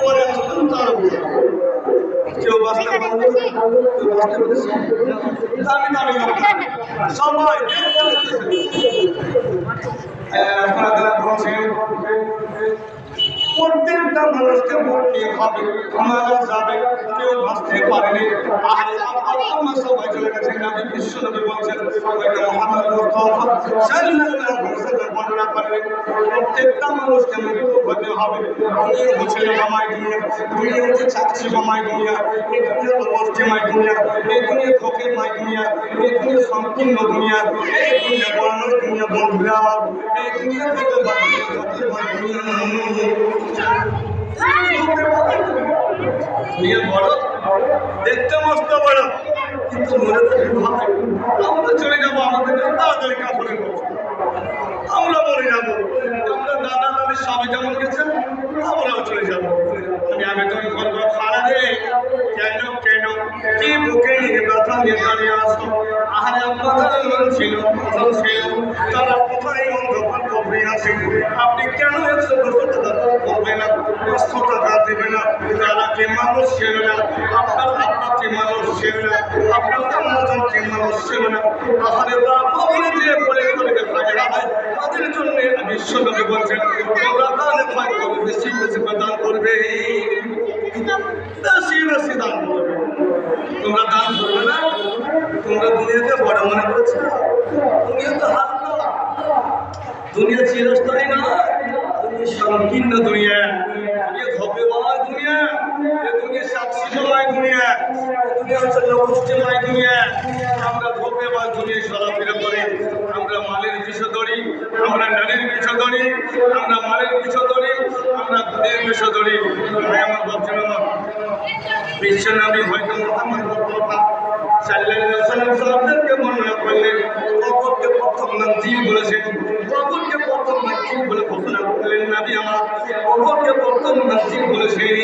কবরে আসবেন তার কেউ বাঁচতে পারবে কেউ বাঁচতে পেরেছে দামি প্রত্যেকটা মানুষকে ভোট নিয়ে খাবে মারা যাবে, কেউ বাঁচতে পারেনি। আর আমরা সবাই চলে গেছেন, নবী বিশ্ব নবী বলছেন হয়তো মোহাম্মদ বর্ণনা প্রত্যেকটা মানুষকে মৃত্যু হতে হবে। দুনিয়া হচ্ছে মামাই দুনিয়া দুনিয়া হচ্ছে চাকরি মামাই দুনিয়া, এই দুনিয়া তো পশ্চিমাই দুনিয়া, এই দুনিয়া ফকির মাই দুনিয়া, এই দুনিয়া সম্পূর্ণ দুনিয়া, এই দুনিয়া বর্ণ দুনিয়া বন্ধুরা এই দুনিয়া থেকে বাকি ফকির দেখতে মস্ত বড় কিন্তু তো আমরা চলে যাব আমাদের তাড়াতাড়ি কাপড়ের আমরা মরে যাব। আমরা দাদা, দাদি সবাই যেমন গেছেন আমরাও চলে যাব। আমি আবেদন করব খারা রে কেন কেন, কি বুকে ব্যথা দাঁড়িয়ে আসো আহারে আপনাদের ছিল ছিল। তারা কোথায় অন্ধকার কবরে আছে? আপনি কেন একশো বছর দেবে মানুষ ছিল না। আপনার আপনার কি মানুষ ছিল না। আপনার মানুষ ছিল না। আহারে তারা দিয়ে পড়ে না তাদের জন্য বিশ্বনবী বলছেন দানে ভয় করবে বেশি বেশি দান করবে। বেশি বেশি দান করবে। তোমরা দান করবে না? তোমরা দুনিয়াকে বড় মনে করেছ? দুনিয়া তো হাত দুনিয়া চিরস্থায়ী না? সংকীর্ণ দুনিয়া। দুনিয়া ধবেবাজ দুনিয়া, এ দুনিয়া সাক্ষী জমায় দুনিয়া, এ দুনিয়া হচ্ছে দুনিয়া। আমরা ধবেবাজ দুনিয়া চলাফেরা করি। আমরা মালের পিছু ধরি আমরা নারীর পিছু ধরি আমরা মালের পিছু ধরি আমরা ঘরের পিছু ধরি ভাই, আমার ভাবছেন আমার বিশ্বনবী হয়তো মুস্তাফা সাল্লাল্লাহু আলাইহি ওয়াসাল্লাম বর্ণনা করলেন প্রথম মঞ্জিল বলেছেন। বলে ঘোষণা করলেন, নবী, আমার কবরকে প্রথম মঞ্জিল বলেছেন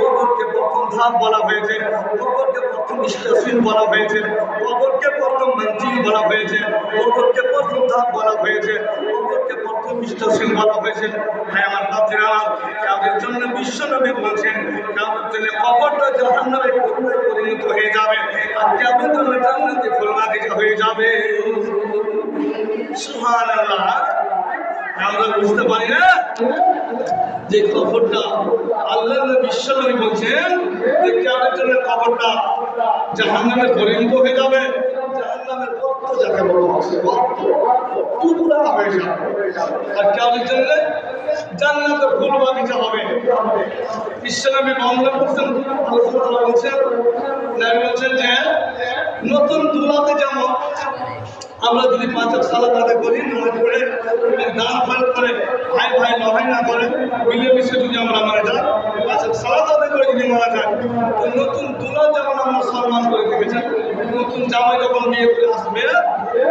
কবরকে প্রথম ধাপ বলা হয়েছে, কবরকে প্রথম স্টেশন বলা হয়েছে, কবরকে প্রথম মঞ্জিল বলা হয়েছে, কবরকে প্রথম ধাপ বলা হয়েছে, কবরকে প্রথম স্টেশন বলা হয়েছে। হ্যাঁ আমার ভাবছিলাম কাউদের জন্য বিশ্বনবী বলছেন কাউদের জন্য কবরটা জাহান্নামে পরিণত হয়ে যাবে? আর কাউদের জন্য জান্নাতে ফুলবাগিচা হয়ে যাবে? সুবহানাল্লাহ। আমরা বুঝতে পারি না যে কবরটা আল্লাহ বিশ্বনবী বলছেন যে জন্য কবরটা জাহান্নামে পরিণত হয়ে যাবে। জাহান্নামের গর্ত যাকে বলা হয় গর্ত আর কাউদের জন্য জান্নাতে ফুল বাগিচা হবে। বিশ্বনবী বর্ণনা করছেন, আল্লাহ বলছেন বলছেন যে নতুন দুলাতে যেমন আমরা যদি পাঁচক সালাত আদায় করি, নামাজ পড়ে দান ফান করে, ভাই ভাই, লড়াই না করে, মিলেমিশে যদি আমরা মারা যাই পাঁচক সালাত আদায় করে যদি মারা যায় তো নতুন দুলা যেমন আমরা সম্মান করে দেখেছেন, নতুন জামাই যখন বিয়ে করে আসবে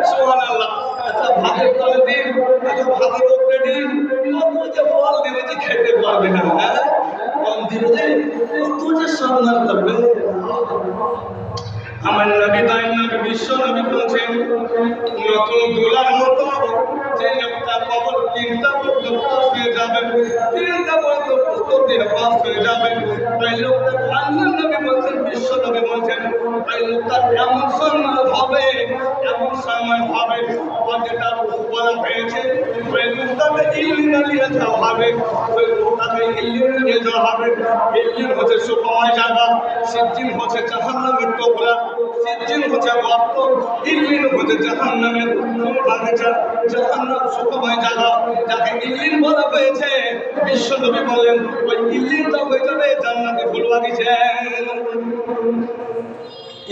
সোহান আল্লাহ একটা ভাতের তলে দিন একটা ভাতের উপরে দিন কত যে ফল দিবে যে খেতে পারবে না হ্যাঁ? কম দিবে যে, কত যে সম্মান করবে। আমার নবী তাই বিশ্ব নবী বলছেন নতুন দোলার মতো যে লোকটা কবর তিনটা পর্যন্ত হয়ে যাবে তিনটা পর্যন্ত হয়ে যাবে তাই লোকটা আল্লাহ নবী বলছেন বিশ্ব নবী বলছেন ওই লোকটা এমন সম্মান হবে, এমন সম্মান হবে যেটা বলা হয়েছে। লোকটাকে ইলিনা নিয়ে যাওয়া হবে, ওই নিয়ে যাওয়া হবে। ইলিন হচ্ছে সিদ্দিন হচ্ছে জাহান্নামের টোকরা সিদ্দিন হচ্ছে গর্ত ইলিন হচ্ছে জাহান্নামের বাগিচা জাহান্নাম জায়গা। যাকে ইলিন বলা হয়েছে বিশ্ব বলেন, ওই ইলিনটা হয়ে যাবে জান্নাতে ফুল বাগিচা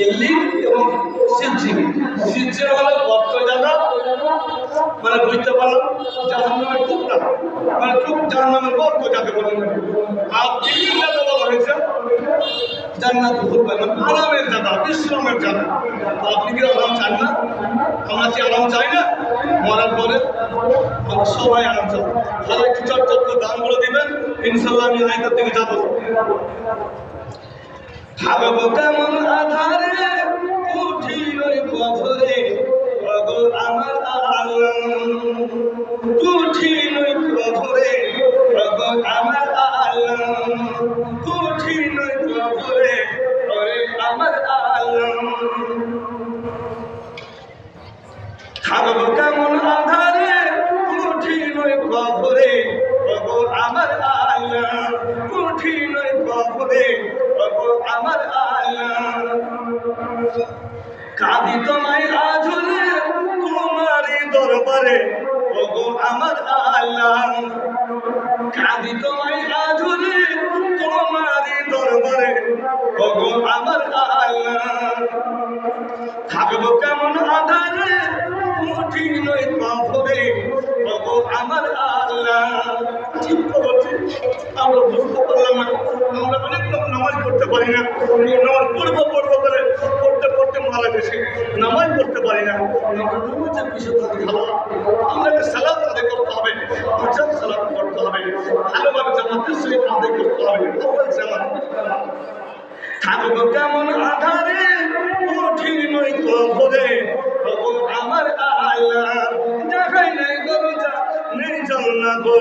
ইল্লিন এবং সিজ্জিন সিজ্জিন হলো গর্ত জায়গা মানে বুঝতে পারলাম, জাহান্নামের টুকরা মানে টুক জাহান্নামের গর্ত যাকে বলেন আর যাকে বলা হয়েছে, জান্নাত ঘুরবে মানে আরামের জায়গা বিশ্রামের জায়গা তো আপনি কি আরাম চান না? আমরা কি আরাম চাই না? মরার পরে সবাই আরাম চাই। তাহলে একটু চটচট করে দানগুলো দিবেন ইনশাল্লাহ আমি আয়তার দিকে যাব। থাকব কেমন আধারে উঠি ওই কবরে। থাকব কেমন আধারে? কঠিন কবরে প্রভু আমার আল্লাহ। কঠিন কবরে প্রভু আমার আল্লাহ। কাঁদি তোমায় আজলে তোমারই দরবারে প্রভু আমার আল্লাহ। কাঁদি তোমায় আজলে তোমারই দরবারে প্রভু আমার আল্লাহ। থাকব কেমন আধারে কঠিন নয় কফরে ওগো আমার আল্লাহ। ঠিক বলছি আমরা বুঝতে আমরা অনেক লোক নামাজ পড়তে পারি না। নামাজ পড়ব পড়ব করে পড়তে পড়তে মারা গেছে। নামাজ পড়তে পারি না। থাকি। ভালো গো।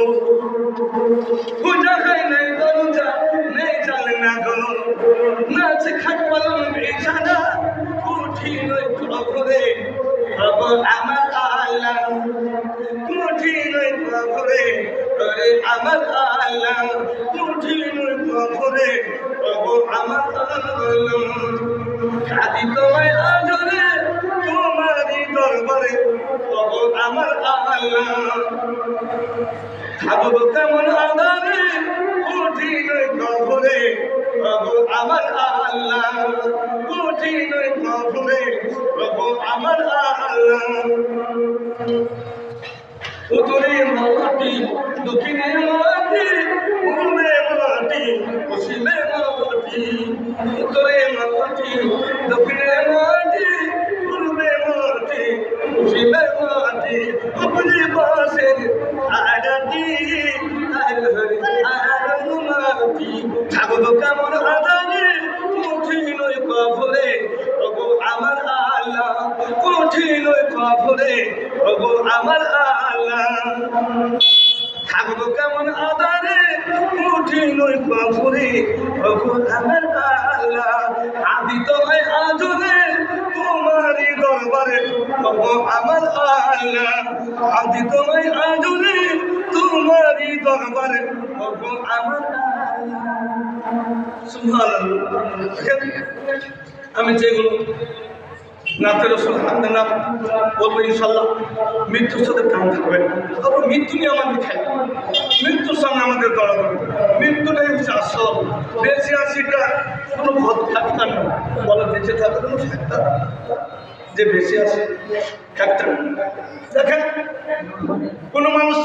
দেখাই নাই দরজা নেই চল না গো। নাচ খাট পালন বিছানা কঠিন কবরে তবু আমার আল্লাহ। কঠিন কবরে তবে আমার আল্লাহ। কঠিন কবরে তবু আমার আল্লাহ। খাদি তোমায় আজরে দরবারে তবু আমার আল্লাহ। থাকব কেমন আদারে কঠিন কবরে তবু আমার আল্লাহ। কঠিন কবরে তবু আমার আল্লাহ। উত্তরে মাটি দক্ষিণে মাটি পূর্বে মাটি পশ্চিমে মাটি উত্তরে মাটি দক্ষিণে মাটি পূর্বে মাটি পশ্চিমে উপরে পাশে আড়াটি আর হরি আর কেমন আদারে কঠিন কফরে ওগো আমার আল্লাহ কঠিন কফরে ওগো আমার আল্লাহ থাকব কেমন আদারে কঠিন কফরে ওগো আমার আল্লাহ আদি তোমায় আজরে আমার আল্লাহ। আদি তোমায় আজরে তোমারই দরবারে আমি যেগুলো নাতের হামদের নাম বলব ইনশাল্লাহ মৃত্যুর সাথে কাম থাকবে। তবে মৃত্যু নিয়ে আমাদের খাই মৃত্যুর সঙ্গে আমাদের দরকার মৃত্যুটাই হচ্ছে আসল। বেঁচে আছিটা কোনো ভদ ফ্যাক্টর না। বলে বেঁচে থাকার কোনো ফ্যাক্টর যে বেশি আছে ক্ষেত্রে। দেখেন কোনো মানুষ